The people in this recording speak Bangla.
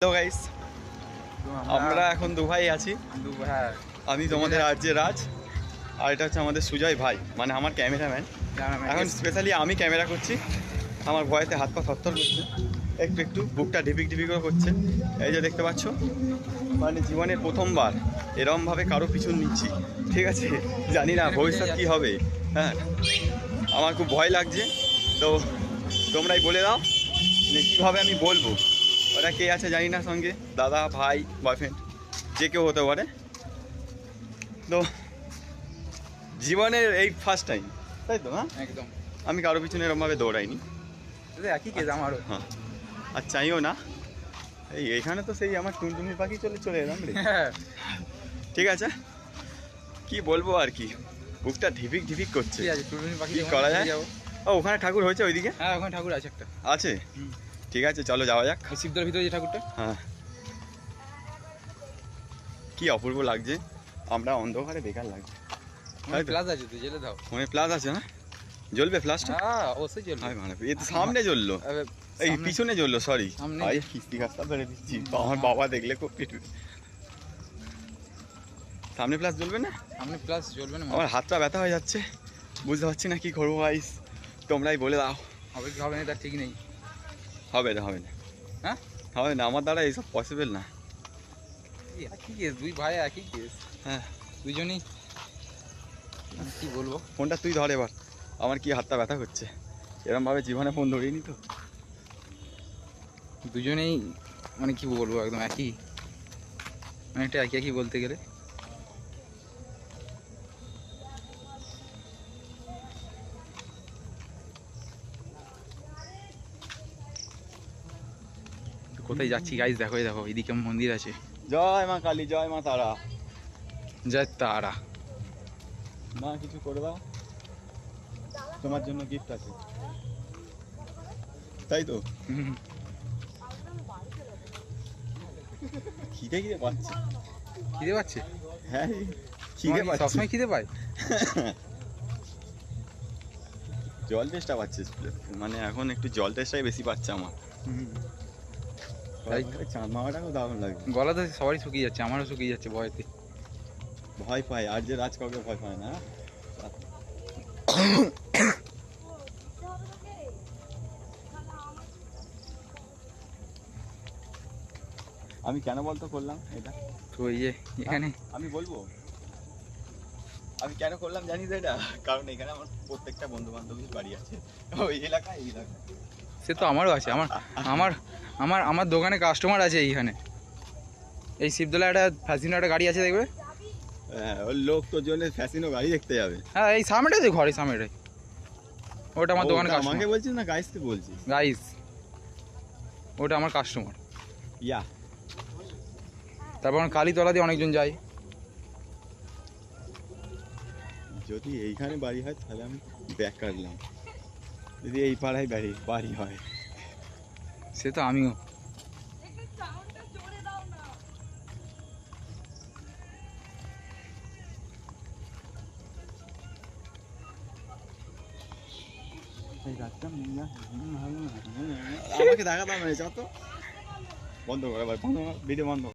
হ্যালো গাইস আমরা এখন দুভাই আছি। আমি তোমাদের রাজ্যে রাজ আর এটা হচ্ছে আমাদের সুজয় ভাই মানে আমার ক্যামেরাম্যান। এখন স্পেশালি আমি ক্যামেরা করছি আমার ভয়েতে হাত পা থরথর করছে একটু একটু বুকটা ঢিপিক ঢিপিক করছে। এই যে দেখতে পাচ্ছ মানে জীবনের প্রথমবার এরমভাবে কারও পিছন নিচ্ছি ঠিক আছে? জানি না ভবিষ্যৎ কী হবে হ্যাঁ। আমার খুব ভয় লাগছে তো তোমরাই বলে দাও যে কীভাবে আমি বলব। ওরা কে আছে জানি না সঙ্গে। দাদা ভাই বয়ফ্রেন্ড যে কেউ হতে পারে। তো জীবনের এই ফার্স্ট টাইম তাই তো হ্যাঁ একদম। আমি কারও পিছনে এরমভাবে দৌড়াইনি। একই কেস আমারও। হ্যাঁ। আর চাইও না। এই এখানে তো সেই আমার টুনটুনি পাখি চলে চলে এলাম রে। হ্যাঁ। ঠিক আছে? কি বলব আর কি? বুকটা ঢিপিক ঢিপিক করছে। ঠিক আছে টুটুনি পাখি কি করা যায়? ও ওখানে ঠাকুর হয়েছে ওইদিকে? হ্যাঁ ওখানে ঠাকুর আছে একটা। আছে। ঠিক আছে চলো যাওয়া যাক। শিবদার ভিতরে যে ঠাকুরটা? হ্যাঁ। কি অপূর্ব লাগছে। আমরা অন্ধকারে বেকার লাগছে। প্লাস আছে তুই জেলে দাও। ওখানে প্লাস আছে না? জ্বলবে ফ্লাশটা হ্যাঁ অবশ্যই মানে সামনে জ্বললো। এই পিছনে জ্বললো সরি কিস্তি ধরে দিচ্ছি। আমার বাবা দেখলে খুব সামনে প্লাস জ্বলবে না? সামনে প্লাস চলবে না আমার হাতটা ব্যথা হয়ে যাচ্ছে। বুঝতে পারছি না কি করব গাইস তোমরাই বলে দাও। হবে কি হবে না তার ঠিক নেই। হবে না হবে না। হ্যাঁ? হবে না আমার দ্বারা এইসব পসিবল না। এই একই কেস দুই ভাই একই কেস হ্যাঁ। দুজনেই কি বলব? ফোনটা তুই ধর এবার। আমার কি হাতটা ব্যথা করছে? এরমভাবে জীবনে ফোন ধরিনি তো। দুজনেই মানে কি বলব একদম একই। অনেকটা একই একই বলতে গেলে। কোথায় যাচ্ছি গাইজ দেখো দেখো এদিকে মন্দির আছে। জয় মা কালী জয় মা তারা। জয় তারা। মা কিছু করে দাও তোমার জন্য গিফট আছে। তাই তো? খিদে খিদে পাচ্ছে। খিদে পাচ্ছে? হ্যাঁ খিদে পাচ্ছে। সবসময় খিদে পায়? জল টেস্টটা পাচ্ছে। মানে এখন একটু জল টেস্টটাই বেশি পাচ্ছে আমার। তাই? চাঁদ মামাটাকেও দারুণ লাগে গলা তো সবারই শুকিয়ে যাচ্ছে আমারও শুকিয়ে যাচ্ছে ভয়তে। ভয় পায় আর যে রাজ কাউকে ভয় পায় না। আমি কেন বলতো করলাম এটা? তো এই যে এখানে। আমি বলব? আমি কেন করলাম জানিস এটা? কারণ এখানে আমার প্রত্যেকটা বন্ধু বান্ধবীর বাড়ি আছে। ওই এলাকা এই এলাকা সে তো আমারও আছে আমার আমার আমার আমার দোকানে কাস্টমার আছে এইখানে। এই শিবদোলা একটা ফ্যাসিনো একটা গাড়ি আছে দেখবে? হ্যাঁ ওর লোক তোর জন্য ফ্যাসিনো গাড়ি দেখতে যাবে। হ্যাঁ এই সামনেটাই তো ঘরে সামনেটাই ওটা আমার দোকানে আমাকে বলছিস না গাইসকে বলছিস? গাইস ওটা আমার কাস্টমার ইয়া। তারপর কালীতলা দিয়ে অনেকজন যায়। যদি এইখানে বাড়ি হয় তাহলে আমি ব্যাক কাটলাম যদি এই পাড়ায় বাড়ি বাড়ি হয়। সে তো আমিও। আমাকে দেখা দাম হয়েছে যত বন্ধ করে ভাই বন্ধ ভিডিও বন্ধ